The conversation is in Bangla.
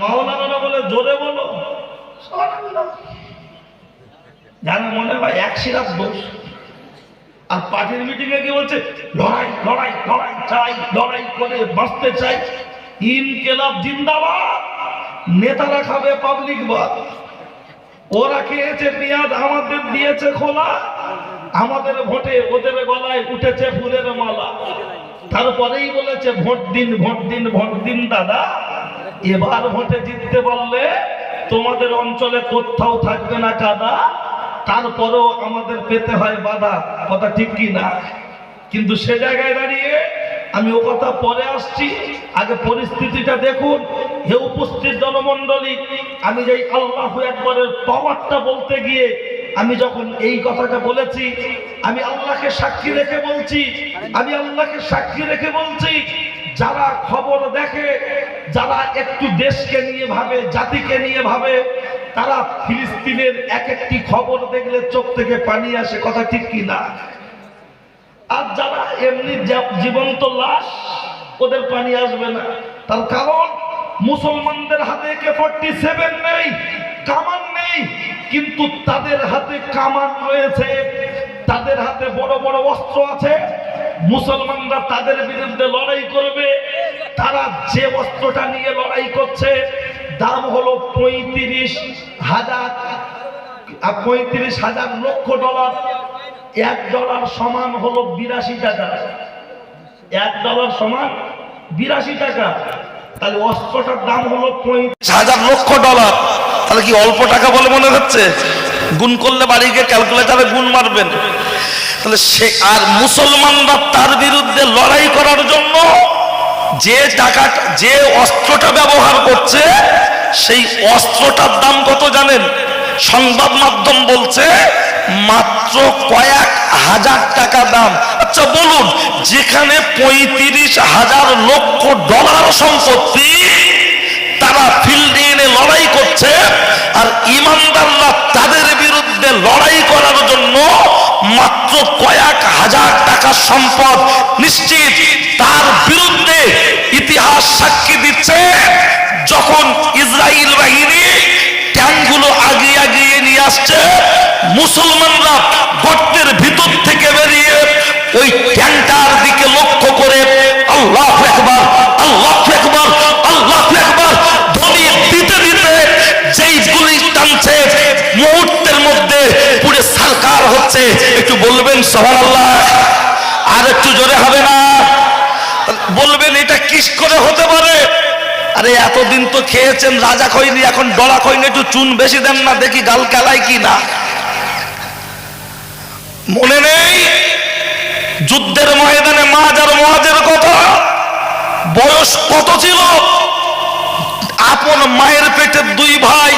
মাওলানা বলে জোরে বলো। জানো মনে হয় এক সিরাপ দোষ। আর পার্টির মিটিং এ কি বলছে, লড়াই লড়াই লড়াই চাই, লড়াই করে বাঁচতে চাই। ইনকেলাব জিন্দাবাদ, নেতারা খাবে পাবলিক বাদ। ওরা খেয়েছে পেঁয়াজ, আমাদের দিয়েছে খোলা। আমাদের ভোটে ওদের গলায় উঠেছে ফুলের মালা। তারপরেই বলেছে, ভোট দিন ভোট দিন ভোট দিন, দাদা। এবার ভোটে জিততে পারলে তোমাদের অঞ্চলে কোথাও থাকবে না কাদা, তারপরেও আমাদের পেতে হয় বাধা। কথা ঠিক কি না? কিন্তু সে জায়গায় দাঁড়িয়ে আমি ও কথা পরে আসছি। আগে পরিস্থিতিটা দেখুন। হে উপস্থিত জনমণ্ডলী, আমি যেই আল্লাহ একবারের পাওয়ারটা বলতে গিয়ে আমি যখন এই কথাটা বলেছি, আমি আল্লাহকে সাক্ষী রেখে বলছি, আমি আল্লাহকে সাক্ষী রেখে বলছি, যারা খবর দেখে, যারা একটু দেশকে নিয়ে ভাবে, জাতিকে নিয়ে ভাবে, তারা ফিলিস্তিনের এক একটি খবর দেখলে চোখ থেকে পানি আসে, কথা ঠিক কি না? আর যারা এমনি জীবন্ত লাশ, ওদের পানি আসবে না। তার কারণ, মুসলমানদের হাতে কে ফোরটি সেভেন নেই, কামান নেই, কিন্তু তাদের হাতে কামান রয়েছে, তাদের হাতে বড় বড় অস্ত্র আছে, মুসলমানরা তাদের বিরুদ্ধে লড়াই করবে, তারা যে অস্ত্রটা নিয়ে লড়াই করছে, দাম হলো পঁয়ত্রিশ হাজার পঁয়ত্রিশ হাজার লক্ষ ডলার। এক ডলার সমান হলো বিরাশি টাকা। এক ডলার সমান বিরাশি টাকা। তাহলে অস্ত্রটার দাম হলো পঁয়ত্রিশ হাজার লক্ষ ডলার। তাহলে কি অল্প টাকা বলে মনে হচ্ছে? গুণ করলে বাড়ি গিয়ে ক্যালকুলেটারে গুণ মারবেন। তাহলে সে আর মুসলমানরা তার বিরুদ্ধে লড়াই করার জন্য যে টাকা, যে অস্ত্রটা ব্যবহার করছে, সেই অস্ত্রটার দাম কত জানেন? সংবাদ মাধ্যম বলছে মাত্র কয়েক হাজার টাকা দাম। আচ্ছা বলুন, যেখানে পঁয়ত্রিশ হাজার লক্ষ ডলার সম্পত্তি, তারা ফিল্ডে এনে লড়াই কয়েক হাজার টাকার সম্পদ নিশ্চিত। তার বিরুদ্ধে ইতিহাস সাক্ষী দিচ্ছে, যখন ইসরায়েল বাহিনী ট্যাঙ্কগুলো আগিয়ে আগিয়ে নিয়ে আসছে, মুসলমানরা গর্তের ভিতর হচ্ছে একটু বলবেন সবার আল্লাহ আর একটু জোরে হবে না? বলবেন, এটা কিস করে হতে পারে? আরে, এতদিন তো খেয়েছেন, রাজা খইনি এখন ডলা খইনি একটু চুন বেশি দেন না, দেখি গাল কেলাই কি না। মনে নেই? যুদ্ধের ময়দানে মাঝ আর মহাজের কথা? বয়স কত ছিল? আপন মায়ের পেটের দুই ভাই